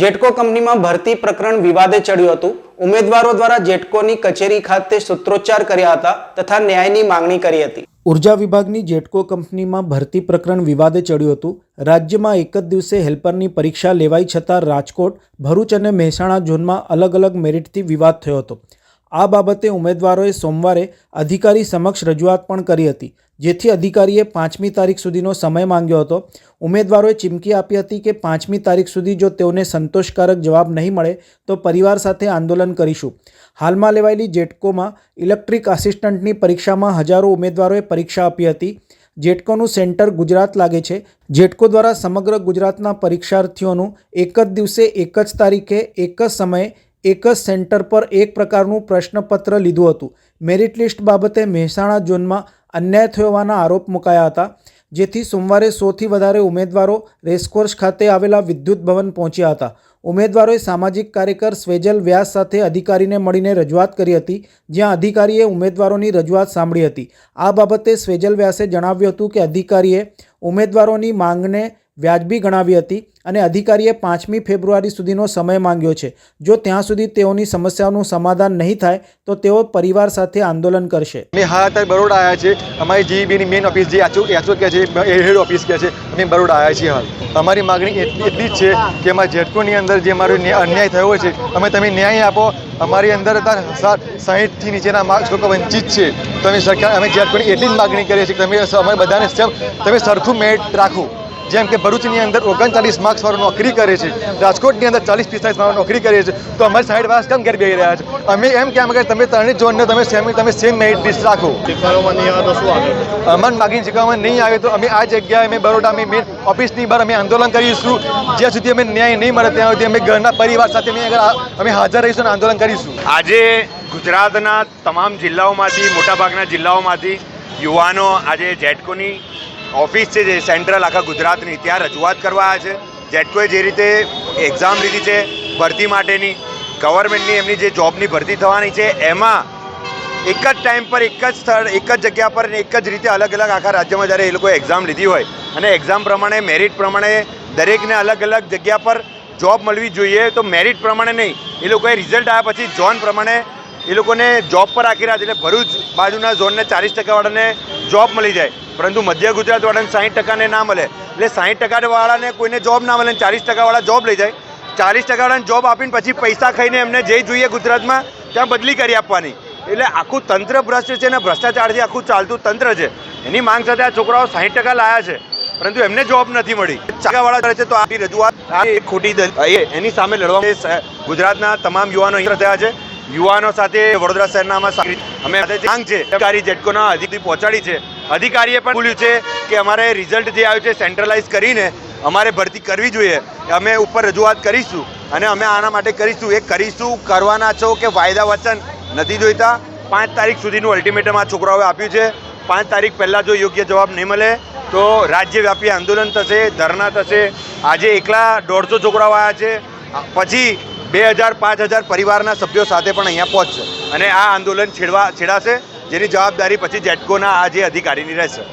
જેટકો કંપનીમાં ભરતી પ્રકરણ વિવાદે ચડ્યું હતું, ઉમેદવારો દ્વારા જેટકોની કચેરી ખાતે સૂત્રોચ્ચાર કર્યા હતા તથા ન્યાયની માંગણી કરી હતી. ઊર્જા વિભાગની જેટકો કંપનીમાં ભરતી પ્રકરણ વિવાદે ચડ્યું હતું. રાજ્યમાં એક જ દિવસે હેલ્પરની પરીક્ષા લેવાઈ છતાં રાજકોટ, ભરૂચ અને મહેસાણા ઝોનમાં અલગ અલગ મેરિટથી વિવાદ થયો હતો. આ બાબતે ઉમેદવારોએ સોમવારે અધિકારી સમક્ષ રજૂઆત પણ કરી હતી, જેથી અધિકારીએ પાંચમી તારીખ સુધીનો સમય માંગ્યો હતો. ઉમેદવારોએ ચીમકી આપી હતી કે પાંચમી તારીખ સુધી જો તેઓને સંતોષકારક જવાબ નહીં મળે, તો પરિવાર સાથે આંદોલન કરીશું. હાલમાં લેવાયેલી જેટકોમાં ઇલેક્ટ્રિક આસિસ્ટન્ટની પરીક્ષામાં હજારો ઉમેદવારોએ પરીક્ષા આપી હતી. જેટકોનું સેન્ટર ગુજરાત લાગે છે. જેટકો દ્વારા સમગ્ર ગુજરાતના પરીક્ષાર્થીઓનું એક જ દિવસે એક જ તારીખે એક જ સમયે એક જ સેન્ટર પર એક પ્રકારનું પ્રશ્નપત્ર લીધું હતું. મેરિટ લિસ્ટ બાબતે મહેસાણા ઝોનમાં અન્યાય થયો હોવાના આરોપ મુકાયા હતા, જેથી સોમવારે સોથી વધારે ઉમેદવારો રેસકોર્સ ખાતે આવેલા વિદ્યુત ભવન પહોંચ્યા હતા. ઉમેદવારોએ સામાજિક કાર્યકર સ્વેજલ વ્યાસ સાથે અધિકારીને મળીને રજૂઆત કરી હતી, જ્યાં અધિકારીએ ઉમેદવારોની રજૂઆત સાંભળી હતી. આ બાબતે સ્વેજલ વ્યાસે જણાવ્યું હતું કે અધિકારીએ ઉમેદવારોની માંગને વ્યાજબી ગણાવી હતી અને અધિકારીએ પાંચમી ફેબ્રુઆરી સુધીનો સમય માંગ્યો છે. જો ત્યાં સુધી તેઓની સમસ્યાઓનું સમાધાન નહીં થાય, તો તેઓ પરિવાર સાથે આંદોલન કરશે. અમે હા, અત્યારે બરોડા આવ્યા છે અમારી જીઈબીની મેઇન ઓફિસ જે આચો આચો કે છે હેડ ઓફિસ કે છે, અમે બરોડા આવ્યા છીએ હાલ. અમારી માગણી એટલી એટલી જ છે કે અમારા જેટકોની અંદર જે અમારો ન્યા- અન્યાય થયો છે, અમે તમે ન્યાય આપો. અમારી અંદર સાત સાહીઠથી નીચેના માર્ક્સ લોકો વંચિત છે. તમે સરકાર અમે જેટકોની એટલી જ માગણી કરીએ છીએ તમે અમારે બધાને તમે સરખું મેટ રાખો. જેમ કે ભરૂચની અંદર ઓગણચાલીસ માર્ક્સ વાળો નોકરી કરે છે રાજકોટની અંદર ચાલીસ પિસ્તાલીસ વાળો નોકરી કરે છે તો અમારી સાઈડ વાળા કેમ ઘેર બેસી રહ્યા છે? અમે એમ કેમ કે તમે ત્રણેય ઝોનને તમે સેમ તમે સેમ મેરિટ લિસ્ટ રાખો. અમન માગીને શીખવામાં નહીં આવે તો અમે આ જગ્યાએ અમે બરોડા અમે મેન ઓફિસની બહાર અમે આંદોલન કરીશું. જ્યાં સુધી અમે ન્યાય નહીં મળે ત્યાં સુધી અમે ઘરના પરિવાર સાથે અમે અમે હાજર રહીશું અને આંદોલન કરીશું. આજે ગુજરાતના તમામ જિલ્લાઓમાંથી મોટાભાગના જિલ્લાઓમાંથી યુવાનો આજે જેટકોની ઓફિસ છે જે સેન્ટ્રલ આખા ગુજરાતની, ત્યાં રજૂઆત કરવા આવ્યા છે. જેટકોએ જે રીતે એક્ઝામ લીધી છે, ભરતી માટેની ગવર્મેન્ટની એમની જે જોબની ભરતી થવાની છે, એમાં એક જ ટાઈમ પર, એક જ સ્થળ, એક જ જગ્યા પર અને એક જ રીતે અલગ અલગ આખા રાજ્યમાં જ્યારે એ લોકોએ એક્ઝામ લીધી હોય. અને એક્ઝામ પ્રમાણે મેરિટ પ્રમાણે દરેકને અલગ અલગ જગ્યા પર જોબ મળવી જોઈએ. તો મેરિટ પ્રમાણે નહીં. એ લોકોએ રિઝલ્ટ આવ્યા પછી જોન પ્રમાણે એ લોકોને જોબ પર રાખી રહ્યા એટલે ભરૂચ બાજુના ઝોનને ચાલીસ ટકાવાળાને જોબ મળી જાય. પરંતુ મધ્ય ગુજરાતવાળાને સાહીઠ ટકાને ના મળે. એટલે સાહીઠ ટકાવાળાને કોઈને જોબ ના મળે ચાલીસ ટકાવાળા જોબ લઈ જાય. ચાલીસ ટકાવાળાને જોબ આપીને પછી પૈસા ખાઈને એમને જે જોઈએ ગુજરાતમાં, ત્યાં બદલી કરી આપવાની. એટલે આખું તંત્ર ભ્રષ્ટ છે અને ભ્રષ્ટાચારથી આખું ચાલતું તંત્ર છે. એની માંગ સાથે આ છોકરાઓ સાહીઠ ટકા લાયા છે. પરંતુ એમને જોબ નથી મળી. ટકાવાળા કરે છે તો આપણી રજૂઆત. ખોટી એની સામે લડવા ગુજરાતના તમામ યુવાનો અહીં થયા છે. યુવાનો સાથે વડોદરા શહેરનામાં અમે સાથે માંગ છે. અધિકારી જેટકોના અધિકારી પહોંચાડી છે. અધિકારીએ પણ બોલ્યું છે કે અમારે રિઝલ્ટ જે આવ્યું છે સેન્ટ્રલાઇઝ કરીને અમારે ભરતી કરવી જોઈએ. અમે ઉપર રજૂઆત કરીશું અને અમે આના માટે કરીશું. એ કરીશું કરવાના છો કે વાયદા વચન નથી જોઈતા. પાંચ તારીખ સુધીનું અલ્ટિમેટમ આ છોકરાઓએ આપ્યું છે. પાંચ તારીખ પહેલાં જો યોગ્ય જવાબ નહીં મળે, તો રાજ્યવ્યાપી આંદોલન થશે ધરના થશે. આજે એકલા દોઢસો છોકરાઓ આવ્યા છે. પછી બે હજાર, પાંચ હજાર પરિવારના સભ્યો સાથે પણ અહીંયા પહોંચશે. અને આ આંદોલન છેડવા છેડાશે, જેની જવાબદારી પછી જેટકોના આ જે અધિકારીની રહેશે.